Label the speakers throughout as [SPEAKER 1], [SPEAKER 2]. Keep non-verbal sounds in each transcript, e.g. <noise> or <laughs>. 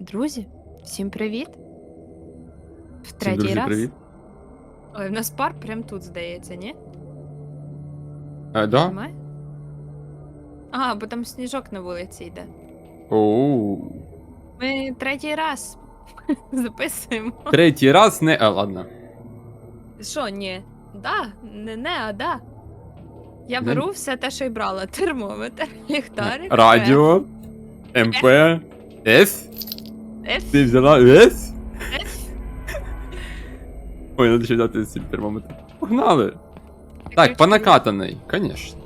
[SPEAKER 1] Друзі, всім привіт. В
[SPEAKER 2] Всім,
[SPEAKER 1] третій
[SPEAKER 2] друзі,
[SPEAKER 1] раз.
[SPEAKER 2] привіт.
[SPEAKER 1] Ой, в нас пар прям тут, здається, ні?
[SPEAKER 2] Е, да?
[SPEAKER 1] Немає? А, бо там сніжок на вулиці йде.
[SPEAKER 2] Оу.
[SPEAKER 1] Ми третій раз <laughs> записуємо.
[SPEAKER 2] Третій раз не. А, ладно.
[SPEAKER 1] Що, ні? Да, не не, а да. Я
[SPEAKER 2] Не-
[SPEAKER 1] беру все те, що й брала. <laughs> Термометр, ліхтарик.
[SPEAKER 2] Радіо. МП. С. Ти взяла С?
[SPEAKER 1] еф.
[SPEAKER 2] Ой, надо ще взяти цей термометр. Погнали. Так, по накатаний, конечно.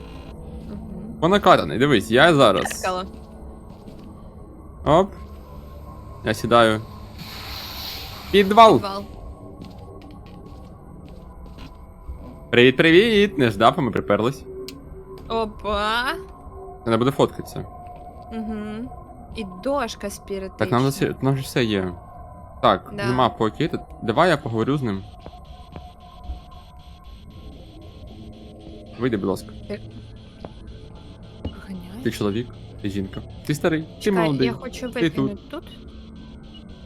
[SPEAKER 2] По накатаний, дивись, я зараз. Оп. Я сідаю. Підвал.
[SPEAKER 1] Підвал.
[SPEAKER 2] Привіт, привіт! Не ждав, а ми приперлись.
[SPEAKER 1] Опа.
[SPEAKER 2] Треба буде фоткатися.
[SPEAKER 1] Угу. І дошка спіритична.
[SPEAKER 2] Так, нам, засі- нам же все є. Так,
[SPEAKER 1] Да.
[SPEAKER 2] нема поки. Тут- Давай я поговорю з ним. Вийди, будь ласка.
[SPEAKER 1] Ганяй.
[SPEAKER 2] Ти чоловік, ти жінка. Ти старий, ти
[SPEAKER 1] Чекай,
[SPEAKER 2] молодий.
[SPEAKER 1] я хочу
[SPEAKER 2] Ти
[SPEAKER 1] викинути тут.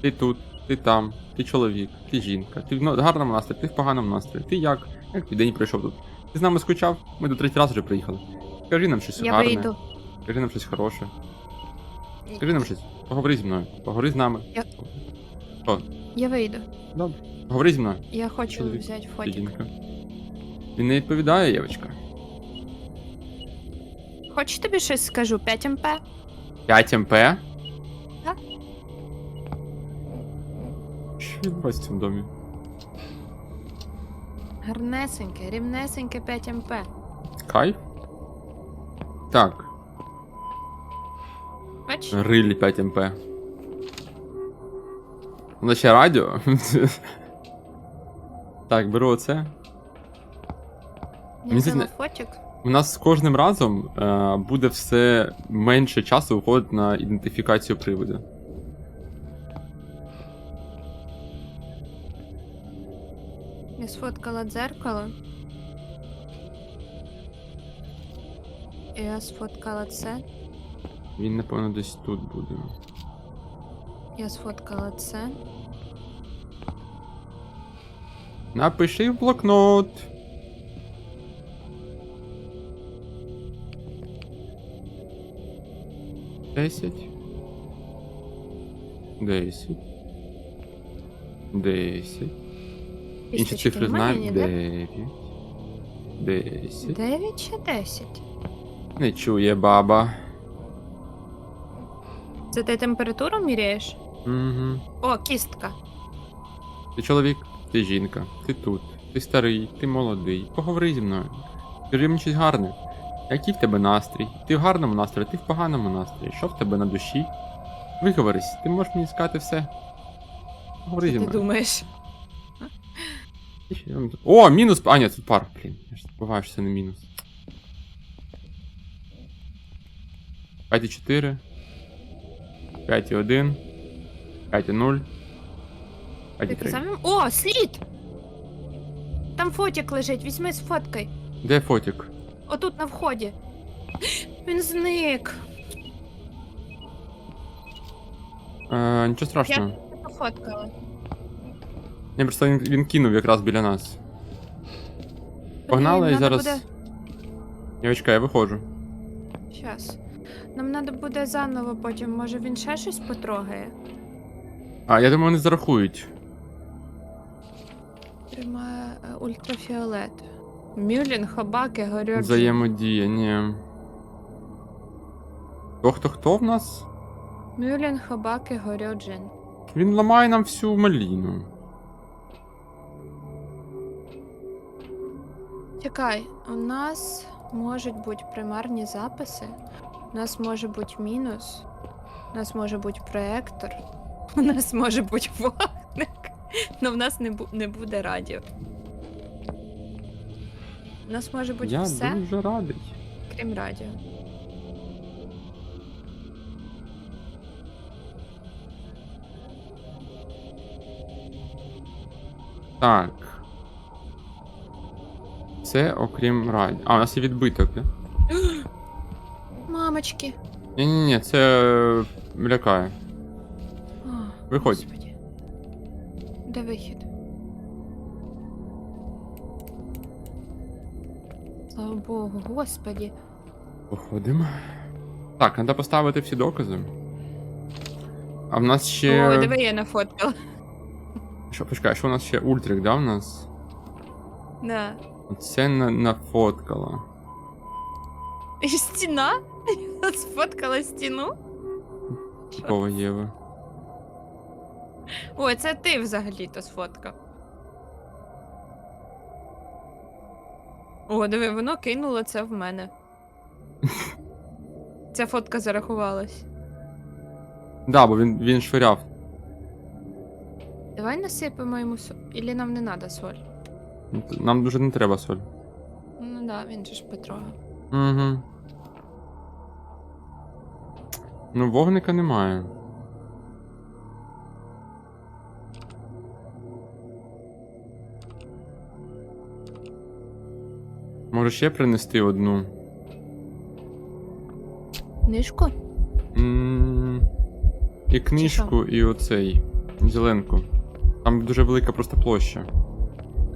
[SPEAKER 2] Ти тут, ти там, ти чоловік, ти жінка. Ти в но- гарному настрої, ти в поганому настрої. Ти як? Як твій день пройшов тут? Ти з нами скучав? Ми до третій раз вже приїхали. Скажи нам щось
[SPEAKER 1] Я
[SPEAKER 2] гарне.
[SPEAKER 1] вийду.
[SPEAKER 2] Скажи нам щось хороше. Скажи нам щось. Поговори зі мною. Поговори з нами.
[SPEAKER 1] Я-
[SPEAKER 2] Що?
[SPEAKER 1] Я вийду.
[SPEAKER 2] Добре. Поговори зі мною.
[SPEAKER 1] Я хочу
[SPEAKER 2] Чоловік,
[SPEAKER 1] взяти
[SPEAKER 2] Ти
[SPEAKER 1] фотик.
[SPEAKER 2] жінка. Він не відповідає, Євочка.
[SPEAKER 1] Хочеш тобі щось скажу? 5 МП?
[SPEAKER 2] 5 МП?
[SPEAKER 1] Так.
[SPEAKER 2] Що відбувається в цьому домі?
[SPEAKER 1] Гарнесеньке, рівнесеньке 5 МП.
[SPEAKER 2] Кайф? Так,
[SPEAKER 1] Бач?
[SPEAKER 2] рилі 5 МП. Воно ще радіо. так, беру оце.
[SPEAKER 1] Я
[SPEAKER 2] Мені
[SPEAKER 1] фотик.
[SPEAKER 2] У нас з кожним разом е, буде все менше часу уходить на ідентифікацію приводу.
[SPEAKER 1] Я сфоткала дзеркало. Я сфоткала це.
[SPEAKER 2] Він, напевно, десь тут буде.
[SPEAKER 1] Я сфоткала це.
[SPEAKER 2] Напиши в блокнот. Десять. Десять. Десять. Інші
[SPEAKER 1] Кісточки
[SPEAKER 2] цифри
[SPEAKER 1] немає
[SPEAKER 2] знаємо.
[SPEAKER 1] ніде?
[SPEAKER 2] Дев'ять. Десять.
[SPEAKER 1] 9 чи 10?
[SPEAKER 2] Не чує баба.
[SPEAKER 1] Це ти температуру міряєш?
[SPEAKER 2] Угу.
[SPEAKER 1] О, кістка.
[SPEAKER 2] Ти чоловік, ти жінка, ти тут, ти старий, ти молодий. Поговори зі мною. Скажи мені щось гарне. Який в тебе настрій? Ти в гарному настрої, ти в поганому настрої. Що в тебе на душі? Виговорись, ти можеш мені сказати все. Поговори зі
[SPEAKER 1] Ти
[SPEAKER 2] мною.
[SPEAKER 1] думаєш?
[SPEAKER 2] О, мінус. А, ні, тут пар. Блін, я ж забуваю, що це не мінус. 5,4. 5,1. 5,0. 5,3.
[SPEAKER 1] казав? О, слід! Там фотик лежить, візьми сфоткай.
[SPEAKER 2] Де фотик?
[SPEAKER 1] Отут на вході. Він зник.
[SPEAKER 2] Е, нічого страшного.
[SPEAKER 1] Я пофоткала.
[SPEAKER 2] Я просто він, він кинув якраз біля нас. Погнали
[SPEAKER 1] Блін,
[SPEAKER 2] і
[SPEAKER 1] надо
[SPEAKER 2] зараз.
[SPEAKER 1] Буде...
[SPEAKER 2] Дівчатка, я виходжу.
[SPEAKER 1] Щас. Нам треба буде заново потім, може він ще щось потрогає.
[SPEAKER 2] А, я думаю, вони зарахують.
[SPEAKER 1] Тримає е, ультрафіолет. Мюлін, хабаки, горючі.
[SPEAKER 2] Взаємодія, ні. Хто хто хто в нас?
[SPEAKER 1] Мюлін, хабаки, горьоджин.
[SPEAKER 2] Він ламає нам всю маліну.
[SPEAKER 1] Чекай, у нас можуть бути примарні записи. У нас може бути мінус. У нас може бути проектор. <laughs> У нас може бути вогник. <laughs> Но в нас не, бу- не буде радіо. У нас може бути
[SPEAKER 2] я
[SPEAKER 1] все,
[SPEAKER 2] дуже радий.
[SPEAKER 1] крім радіо.
[SPEAKER 2] Так. Це окрім раді. А, у нас є відбиток, да?
[SPEAKER 1] Мамочки.
[SPEAKER 2] Ні-ні-ні, це е, лякає.
[SPEAKER 1] А,
[SPEAKER 2] Виходь.
[SPEAKER 1] Господи. Де вихід? Слава Богу, господі.
[SPEAKER 2] Виходимо. Так, треба поставити всі докази. А в нас ще.
[SPEAKER 1] Ой, диви, я нафоткала.
[SPEAKER 2] Що, почекай, що у нас ще ультрик, да, у нас?
[SPEAKER 1] Да.
[SPEAKER 2] Це на, нафоткала.
[SPEAKER 1] І стіна? Я <laughs> сфоткала стіну?
[SPEAKER 2] Такого Єви.
[SPEAKER 1] Ой, це ти взагалі-то сфоткав. О, диви, воно кинуло це в мене. <laughs> Ця фотка зарахувалась.
[SPEAKER 2] Да, бо він, він швиряв.
[SPEAKER 1] Давай насипемо йому соль. Ілі нам не треба соль.
[SPEAKER 2] Нам дуже не треба соль.
[SPEAKER 1] Ну да, він же ж Петрога.
[SPEAKER 2] Угу. Ну, вогника немає. Може ще принести одну?
[SPEAKER 1] Книжку?
[SPEAKER 2] м І книжку, і оцей. Зеленку. Там дуже велика просто площа.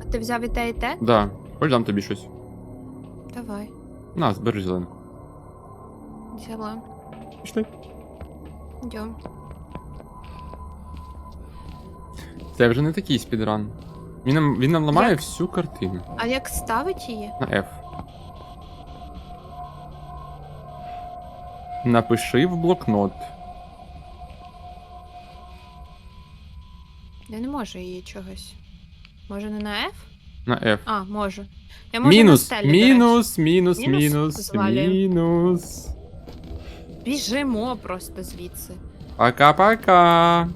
[SPEAKER 1] А ти взяв і те, і те?
[SPEAKER 2] Да. Хоч дам тобі щось.
[SPEAKER 1] Давай,
[SPEAKER 2] На, збери зеленку.
[SPEAKER 1] взяла.
[SPEAKER 2] Пішли.
[SPEAKER 1] Йдем.
[SPEAKER 2] Це вже не такий спідран. Він нам, він нам ламає
[SPEAKER 1] Як?
[SPEAKER 2] всю картину.
[SPEAKER 1] А як ставить її?
[SPEAKER 2] На F. Напиши в блокнот.
[SPEAKER 1] Я не можу її чогось. Може не на F?
[SPEAKER 2] На F.
[SPEAKER 1] А, можу. Я можу
[SPEAKER 2] Мінус,
[SPEAKER 1] на стелі, до
[SPEAKER 2] мінус, мінус,
[SPEAKER 1] Мінус
[SPEAKER 2] мінус,
[SPEAKER 1] звалюємо.
[SPEAKER 2] мінус.
[SPEAKER 1] Біжимо просто звідси.
[SPEAKER 2] Пока-пока.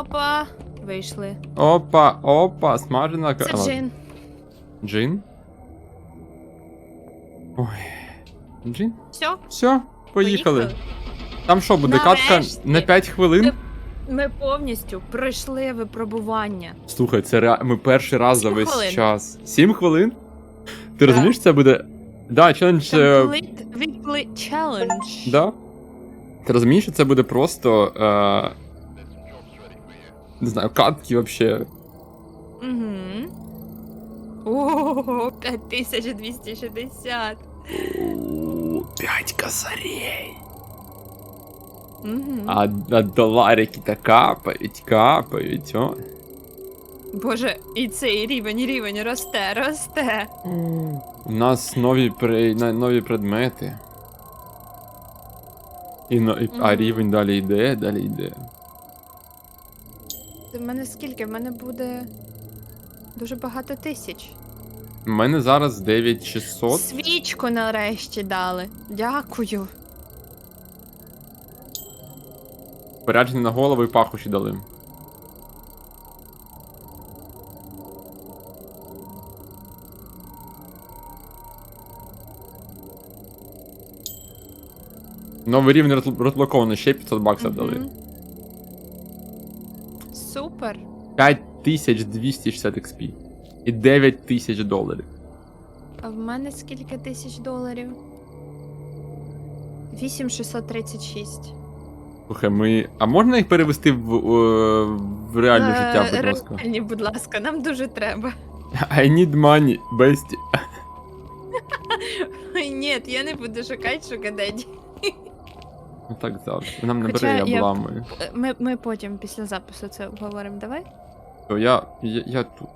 [SPEAKER 1] Опа! Вийшли.
[SPEAKER 2] Опа, опа, смажена
[SPEAKER 1] Це джин.
[SPEAKER 2] Джин? Ой. Джин?
[SPEAKER 1] Все,
[SPEAKER 2] Все, поїхали.
[SPEAKER 1] поїхали.
[SPEAKER 2] Там що буде катка на 5 хвилин?
[SPEAKER 1] Ми повністю пройшли випробування.
[SPEAKER 2] Слухай, це ре... ми перший раз за весь
[SPEAKER 1] хвилин.
[SPEAKER 2] час. Сім хвилин? Ти розумієш, це буде. Да, челендж. е,
[SPEAKER 1] Complete weekly challenge.
[SPEAKER 2] Да. Ти розумієш, що це буде просто. Е... Не знаю, катки вообще.
[SPEAKER 1] Угу. О, 5260.
[SPEAKER 2] 5 косарей.
[SPEAKER 1] Угу.
[SPEAKER 2] А, а доларики-то капають, капають, о.
[SPEAKER 1] Боже, і цей рівень, рівень росте, росте.
[SPEAKER 2] У нас нові, при... нові предмети. І, но... і... А
[SPEAKER 1] Мгм.
[SPEAKER 2] рівень далі йде, далі йде.
[SPEAKER 1] В мене скільки? В мене буде дуже багато тисяч.
[SPEAKER 2] У мене зараз 9600.
[SPEAKER 1] Свічку нарешті дали. Дякую.
[SPEAKER 2] Поряджені на голову і пахощі дали. Новий рівень розблокований, ще 500 баксів дали.
[SPEAKER 1] Супер.
[SPEAKER 2] 5260 XP. І 9000 доларів.
[SPEAKER 1] А в мене скільки тисяч доларів? 8636.
[SPEAKER 2] Слухай, ми. А можна їх перевести в, е, в реальне
[SPEAKER 1] Е,
[SPEAKER 2] життя, будь ласка?
[SPEAKER 1] Реальні, будь ласка, нам дуже треба. <laughs>
[SPEAKER 2] I need money, bestie. <laughs>
[SPEAKER 1] Ой, Ні, я не буду шукати шукадеді.
[SPEAKER 2] Ну так завжди. Нам не
[SPEAKER 1] Хоча
[SPEAKER 2] бере, я
[SPEAKER 1] я-
[SPEAKER 2] обламую.
[SPEAKER 1] Ми, ми потім після запису це обговоримо, давай?
[SPEAKER 2] То я, я, я тут.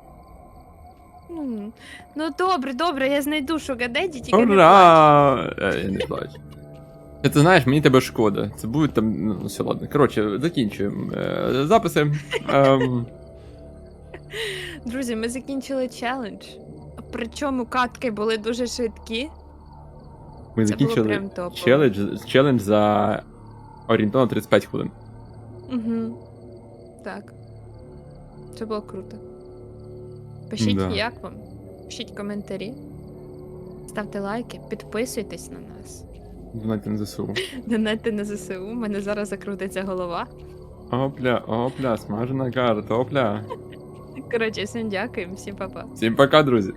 [SPEAKER 1] Ну, ну добре, добре, я знайду шукадеді, тільки не плач.
[SPEAKER 2] Ура! Е, Я не плачу. Е, Ти знаєш, мені тебе шкода. Це буде там. Ну, все, ладно. Коротше, закінчуємо. Е, записи. Ем,
[SPEAKER 1] Друзі, ми закінчили челендж. Причому катки були дуже швидкі.
[SPEAKER 2] Ми
[SPEAKER 1] Це було
[SPEAKER 2] закінчили
[SPEAKER 1] прям
[SPEAKER 2] челендж, челендж за орієнтовно 35 хвилин.
[SPEAKER 1] Угу. Так. Це було круто. Пишіть,
[SPEAKER 2] Да.
[SPEAKER 1] як вам. Пишіть коментарі. Ставте лайки, підписуйтесь на нас.
[SPEAKER 2] Донайте на ЗСУ. <laughs>
[SPEAKER 1] Донайте на ЗСУ, у мене зараз закрутиться голова.
[SPEAKER 2] Опля, опля, смажена картопля.
[SPEAKER 1] Коротше, всім дякуємо, всім па-па.
[SPEAKER 2] Всім пока, друзі.